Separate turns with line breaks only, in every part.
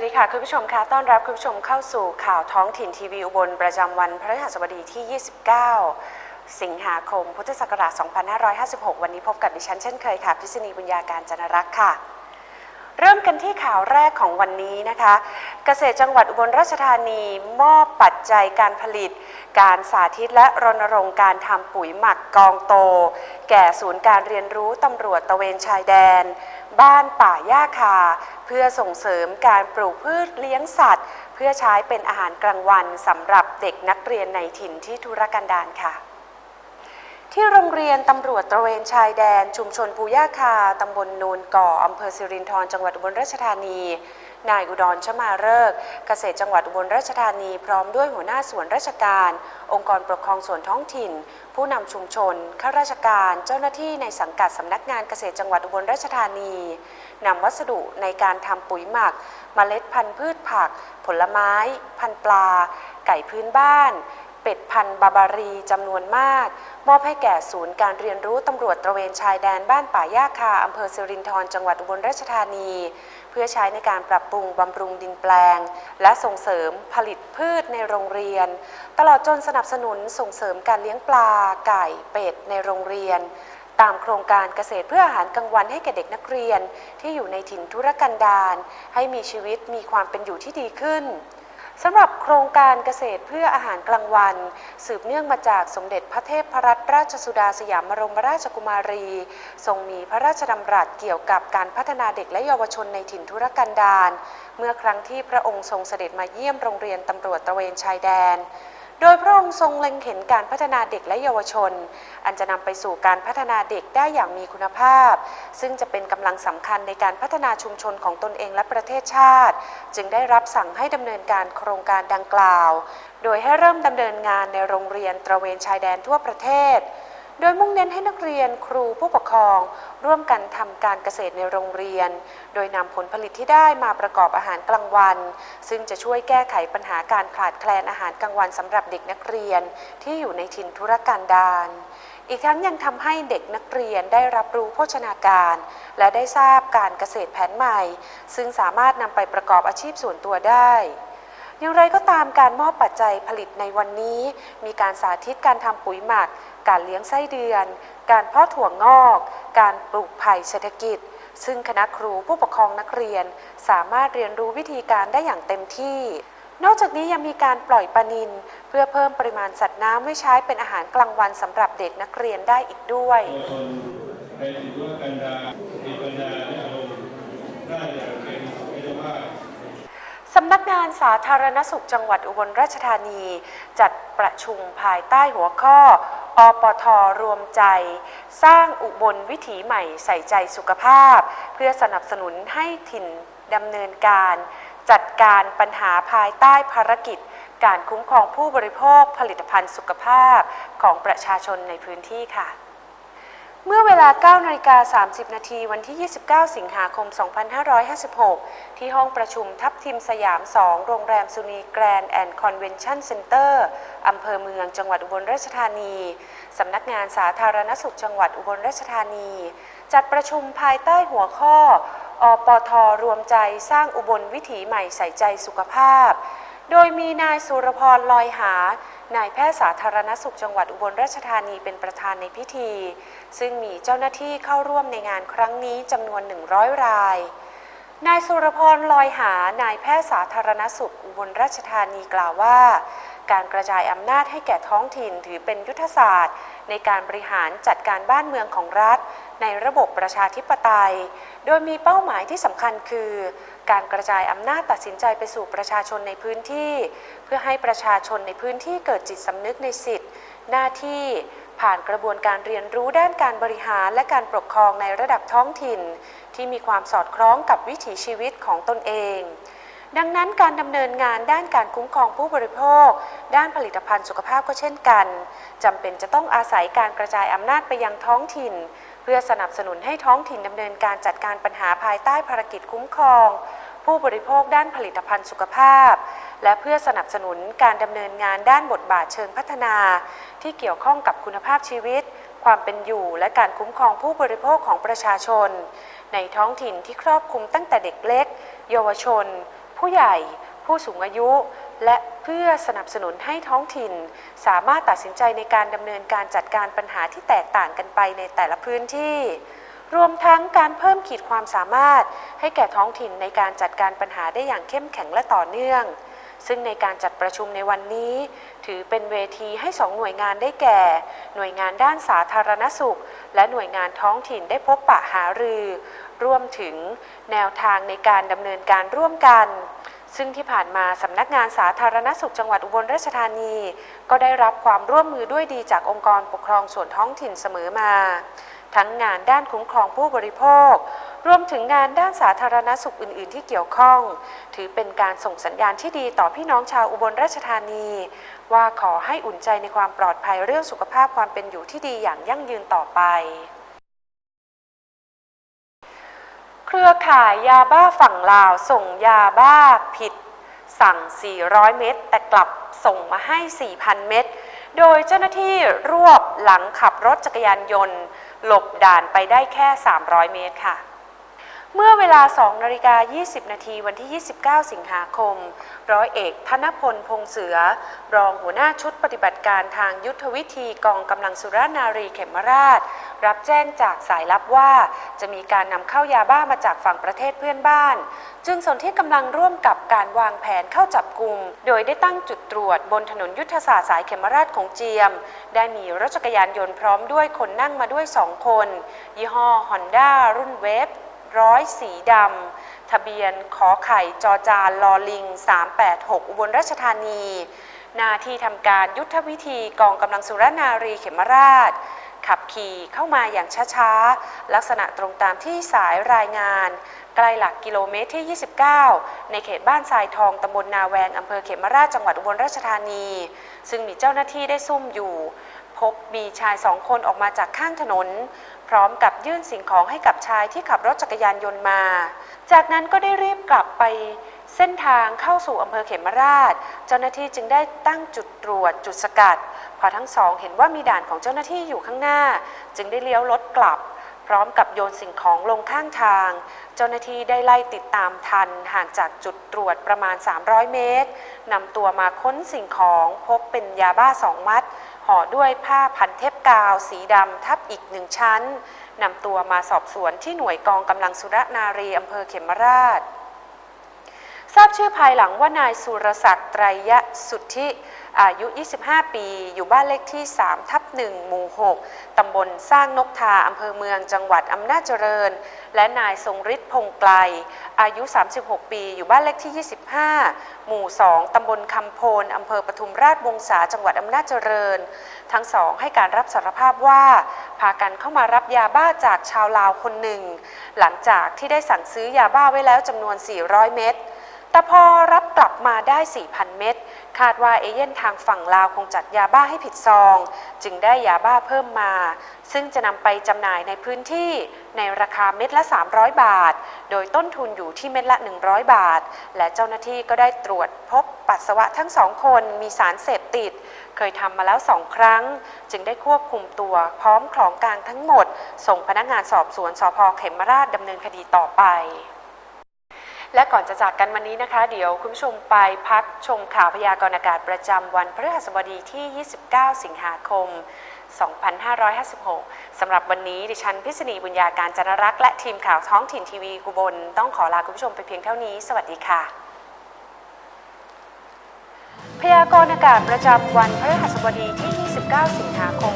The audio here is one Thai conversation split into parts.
วัสดีค่ะ คุณผู้ชมคะต้อนรับคุณผู้ชมเข้าสู่ข่าวท้องถิ่นทีวีอุบลประจำวันพฤหัสบดีที่ 29 สิงหาคม พุทธศักราช 2556 วันนี้พบกับดิฉันเช่นเคยค่ะ พิษณีบุญญาการจนรักษ์ค่ะเริ่มกันที่ข่าวแรกของวันนี้นะคะ เกษตรจังหวัดอุบลราชธานีมอบปัจจัยการผลิต การสาธิตและรณรงค์การทำปุ๋ยหมักกองโต แก่ศูนย์การเรียนรู้ตำรวจตะเวนชายแดน บ้านป่าหญ้าคา เพื่อส่งเสริมการปลูกพืชเลี้ยงสัตว์ เพื่อใช้เป็นอาหารกลางวันสำหรับเด็กนักเรียนในถิ่นที่ทุรกันดารค่ะ ที่โรงเรียนตำรวจตระเวนชายแดน ชุมชนภูย่าคาตำบลโนนก่ออำเภอสิรินธรจังหวัดอุบลราชธานี นายอุดรชมาเริกเกษตรจังหวัดอุบลราชธานี พร้อมด้วยหัวหน้าส่วนราชการ องค์กรปกครองส่วนท้องถิ่น ผู้นำชุมชนข้าราชการ เจ้าหน้าที่ในสังกัดสำนักงานเกษตรจังหวัดอุบลราชธานีนำวัสดุในการทำปุ๋ยหมักเมล็ดพันธุ์พืชผัก ผลไม้ พันธุ์ปลา ไก่พื้นบ้านเป็ดพันธุ์บาบารีจำนวนมาก มอบให้แก่ศูนย์การเรียนรู้ตำรวจตระเวนชายแดนบ้านป่าย่าคาอำเภอสิรินธรจังหวัดอุบลราชธานี เพื่อใช้ในการปรับปรุงบำรุงดินแปลง และส่งเสริมผลิตพืชในโรงเรียน ตลอดจนสนับสนุนส่งเสริมการเลี้ยงปลา ไก่เป็ดในโรงเรียน ตามโครงการเกษตรเพื่ออาหารกลางวันให้แก่เด็กนักเรียน ที่อยู่ในถิ่นทุรกันดารให้มีชีวิตมีความเป็นอยู่ที่ดีขึ้น สำหรับโครงการเกษตรเพื่ออาหารกลางวัน สืบเนื่องมาจากสมเด็จพระเทพพรัตนราชสุดาสยามบรมราชกุมารี ทรงมีพระราชดำรัสเกี่ยวกับการพัฒนาเด็กและเยาวชนในถิ่นทุรกันดารเมื่อครั้งที่พระองค์ทรงเสด็จมาเยี่ยมโรงเรียนตำรวจตระเวนชายแดน โดยพระองค์ทรงเล็งเห็นการพัฒนาเด็กและเยาวชน อันจะนำไปสู่การพัฒนาเด็กได้อย่างมีคุณภาพ ซึ่งจะเป็นกำลังสำคัญในการพัฒนาชุมชนของตนเองและประเทศชาติ จึงได้รับสั่งให้ดำเนินการโครงการดังกล่าว โดยให้เริ่มดำเนินงานในโรงเรียนตระเวนชายแดนทั่วประเทศ โดยมุ่งเน้นให้นักเรียนครูผู้ปกครอง ร่วมกันทำการเกษตรในโรงเรียน โดยนำผลผลิตที่ได้มาประกอบอาหารกลางวัน ซึ่งจะช่วยแก้ไขปัญหาการขาดแคลนอาหารกลางวันสำหรับเด็กนักเรียนที่อยู่ในถิ่นทุรกันดารอีกทั้งยังทำให้เด็กนักเรียนได้รับรู้โภชนาการ และได้ทราบการเกษตรแผนใหม่ ซึ่งสามารถนำไปประกอบอาชีพส่วนตัวได้อย่างไรก็ตามการมอบปัจจัยผลิตในวันนี้ มีการสาธิตการทำปุ๋ยหมัก การเลี้ยงไส้เดือน การเพาะถั่วงอก การปลูกไผ่เศรษฐกิจ ซึ่งคณะครูผู้ปกครองนักเรียนสามารถเรียนรู้วิธีการได้อย่างเต็มที่ นอกจากนี้ยังมีการปล่อยปลานิลเพื่อเพิ่มปริมาณสัตว์น้ำไว้ใช้เป็นอาหารกลางวันสำหรับเด็กนักเรียนได้อีกด้วยำนักงานสาธารณสุขจังหวัดอุบลราชธานี จัดประชุมภายใต้หัวข้อ อปทรวมใจ สร้างอุบลวิถีใหม่ใส่ใจสุขภาพ เพื่อสนับสนุนให้ถิ่นดำเนินการ จัดการปัญหาภายใต้ภารกิจ การคุ้มครองผู้บริโภคผลิตภัณฑ์สุขภาพของประชาชนในพื้นที่ค่ะ เมื่อเวลา9นาฬิกา30 นาทีวันที่ 29 สิงหาคม 2556 ที่ห้องประชุมทับทิมสยาม 2 โรงแรมสุนีแกรนด์แอนด์คอนเวนชั่นเซ็นเตอร์อำเภอเมืองจังหวัดอุบลราชธานี สำนักงานสาธารณสุขจังหวัดอุบลราชธานี จัดประชุมภายใต้หัวข้อ อปทรวมใจสร้างอุบลวิถีใหม่ใส่ใจสุขภาพ โดยมีนายสุรพรลอยหา นายแพทย์สาธารณสุขจังหวัดอุบลราชธานีเป็นประธานในพิธี ซึ่งมีเจ้าหน้าที่เข้าร่วมในงานครั้งนี้จำนวน 100 ราย นายสุรพรลอยหานายแพทย์สาธารณสุขอุบลราชธานีกล่าวว่า การกระจายอำนาจให้แก่ท้องถิ่นถือเป็นยุทธศาสตร์ ในการบริหารจัดการบ้านเมืองของรัฐ ในระบบประชาธิปไตย โดยมีเป้าหมายที่สำคัญคือ การกระจายอำนาจตัดสินใจไปสู่ประชาชนในพื้นที่ เพื่อให้ประชาชนในพื้นที่เกิดจิตสำนึกในสิทธิหน้าที่ผ่านกระบวนการเรียนรู้ด้านการบริหารและการปกครองในระดับท้องถิ่น ที่มีความสอดคล้องกับวิถีชีวิตของตนเอง ดังนั้นการดำเนินงานด้านการคุ้มครองผู้บริโภค ด้านผลิตภัณฑ์สุขภาพก็เช่นกันจำเป็นจะต้องอาศัยการกระจายอำนาจไปยังท้องถิ่น พื่อสนับสนุนให้ท้องถิ่นดำเนินการจัดการปัญหาภายใต้ภารกิจคุ้มครอง ผู้บริโภคด้านผลิตภัณฑ์สุขภาพ และเพื่อสนับสนุนการดำเนินงานด้านบทบาทเชิงพัฒนา ที่เกี่ยวข้องกับคุณภาพชีวิต ความเป็นอยู่ และการคุ้มครองผู้บริโภคของประชาชน ในท้องถิ่นที่ครอบคลุมตั้งแต่เด็กเล็ก เยาวชน ผู้ใหญ่ ผู้สูงอายุ พื่อสนับสนุนให้ท้องถิ่น สามารถตัดสินใจในการดำเนินการจัดการปัญหาที่แตกต่างกันไปในแต่ละพื้นที่ รวมทั้งการเพิ่มขีดความสามารถ ให้แก่ท้องถิ่นในการจัดการปัญหาได้อย่างเข้มแข็งและต่อเนื่อง ซึ่งในการจัดประชุมในวันนี้ ถือเป็นเวทีให้สองหน่วยงานได้แก่ หน่วยงานด้านสาธารณสุข และหน่วยงานท้องถิ่นได้พบปะหารือรวมถึงแนวทางในการดำเนินการร่วมกัน ซึ่งที่ผ่านมาสำนักงานสาธารณสุขจังหวัดอุบลราชธานี ก็ได้รับความร่วมมือด้วยดีจากองค์กรปกครองส่วนท้องถิ่นเสมอมา ทั้งงานด้านคุ้มครองผู้บริโภค รวมถึงงานด้านสาธารณสุขอื่น ๆ ที่เกี่ยวข้อง ถือเป็นการส่งสัญญาณที่ดีต่อพี่น้องชาวอุบลราชธานี ว่าขอให้อุ่นใจในความปลอดภัยเรื่องสุขภาพความเป็นอยู่ที่ดีอย่างยั่งยืนต่อไป รือข่ายยาบ้าฝั่งลาวส่งยาบ้าผิด สั่ง 400 เม็ดแต่กลับส่งมาให้ 4,000 เม็ดโดยเจ้าหน้าที่รวบหลังขับรถจักรยานยนต์ หลบด่านไปได้แค่ 300 เมตรค่ะ เมื่อเวลา2นาฬิกา 20 นาทีวันที่ 29 สิงหาคม ร้อยเอกธนพลพงเสือ รองหัวหน้าชุดปฏิบัติการทางยุทธวิธีกองกำลังสุรนารีเขมราช รับแจ้งจากสายลับว่า จะมีการนำเข้ายาบ้ามาจากฝั่งประเทศเพื่อนบ้าน จึงสนที่กำลังร่วมกับการวางแผนเข้าจับกลุ่ม โดยได้ตั้งจุดตรวจบนถนนยุทธศาสตร์สายเขมราชของเจียม ได้มีรถจักรยานยนต์พร้อมด้วยคนนั่งมาด้วย 2 คน ยี่ห้อ Honda รุ่นเวฟ ร้อยสีดำทะเบียนขอไข่จอจานลอลิง 386 อุบลราชธานีหน้าที่ทำการยุทธวิธีกองกำลังสุรนารีเขมราช ขับขี่เข้ามาอย่างช้าๆ ลักษณะตรงตามที่สายรายงาน ใกล้หลักกิโลเมตรที่ 29 ในเขตบ้านทรายทองตำบลนาแวงอำเภอเขมราชจังหวัดอุบลราชธานี ซึ่งมีเจ้าหน้าที่ได้ซุ่มอยู่ พบมีชายสองคนออกมาจากข้างถนน พร้อมกับยื่นสิ่งของให้กับชายที่ขับรถจักรยานยนต์มา จากนั้นก็ได้รีบกลับไปเส้นทางเข้าสู่อำเภอเขมราช เจ้าหน้าที่จึงได้ตั้งจุดตรวจจุดสกัด พอทั้งสองเห็นว่ามีด่านของเจ้าหน้าที่อยู่ข้างหน้า จึงได้เลี้ยวรถกลับ พร้อมกับโยนสิ่งของลงข้างทาง เจ้าหน้าที่ได้ไล่ติดตามทันห่างจากจุดตรวจประมาณ 300 เมตรนำตัวมาค้นสิ่งของพบเป็นยาบ้าสองมัด ห่อด้วยผ้าพันเทปกาว สีดำทับอีกหนึ่งชั้นนำตัวมาสอบสวนที่หน่วยกองกำลังสุรนารีอำเภอเขมราช ทราบชื่อภายหลังว่านายสุรศักดิ์ไตรยสุทธิ อายุ 25 ปี อยู่บ้านเลขที่ 3 ทับ 1 หมู่ 6 ตำบลสร้างนกทา อำเภอเมือง จังหวัดอำนาจเจริญ และนายทรงฤทธิ์พงไกล อายุ 36 ปี อยู่บ้านเลขที่ 25 หมู่ 2 ตำบลคำโพน อำเภอปทุมราชวงศา จังหวัดอำนาจเจริญ ทั้งสองให้การรับสารภาพว่า พากันเข้ามารับยาบ้าจากชาวลาวคนหนึ่ง หลังจากที่ได้สั่งซื้อยาบ้าไว้แล้วจำนวน 400 เม็ด แต่พอรับกลับมาได้ 4,000 เม็ดคาดว่าเอเย่นทางฝั่งลาวคงจัดยาบ้าให้ผิดซอง จึงได้ยาบ้าเพิ่มมา ซึ่งจะนำไปจำหน่ายในพื้นที่ในราคาเม็ดละ 300 บาท โดยต้นทุนอยู่ที่เม็ดละ 100 บาท และเจ้าหน้าที่ก็ได้ตรวจพบปัสสาวะทั้งสองคนมีสารเสพติด เคยทำมาแล้วสองครั้ง จึงได้ควบคุมตัวพร้อมของกลางทั้งหมด ส่งพนักงานสอบสวนสพเขมราชดำเนินคดีต่อไป และก่อนจะจากกันวันนี้นะคะ เดี๋ยวคุณผู้ชมไปพักชมข่าวพยากรณ์อากาศประจำวันพฤหัสบดีที่ 29 สิงหาคม 2556 สำหรับวันนี้ดิฉันพิษณีบุญญาการจนรักษ์และทีมข่าวท้องถิ่นทีวีกุบล ต้องขอลาคุณผู้ชมไปเพียงเท่านี้ สวัสดีค่ะ พยากรณ์อากาศประจำวันพฤหัสบดีที่ 29 สิงหาคม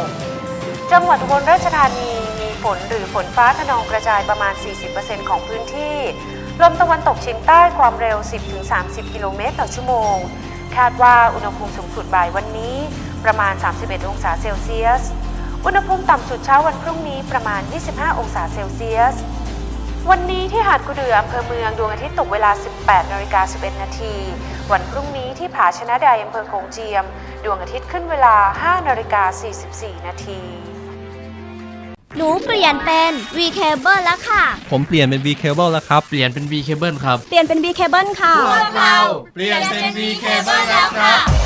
2556 จังหวัดอุบลราชธานีมี ฝนหรือฝนฟ้าขนองกระจายประมาณ 40%ของพื้นที่ ลมตะวันตกเฉียงใต้ความเร็ว 10-30 กิโลเมตรต่อชั่วโมง คาดว่าอุณหภูมิสูงสุดบ่ายวันนี้ ประมาณ 31 องศาเซลเซียส อุณหภูมิต่ำสุดเช้าวันพรุ่งนี้ประมาณ 25 องศาเซลเซียส วันนี้ที่หาดกุเดืออำเภอเมืองดวงอาทิตย์ตกเวลา 18นาฬิกา11 นาทีวันพรุ่งนี้ที่ผาชนะใดอำเภอโขงเจียม ดวงอาทิตย์ขึ้นเวลา 5นาฬิกา44 นาที
หนูเปลี่ยนเป็น V Cable แล้วค่ะ
ผมเปลี่ยนเป็น V Cable แล้วครับ
เปลี่ยนเป็น V Cable ครับ
เปลี่ยนเป็น V Cable ค่ะ
เราเปลี่ยนเป็น V Cable แล้วครับ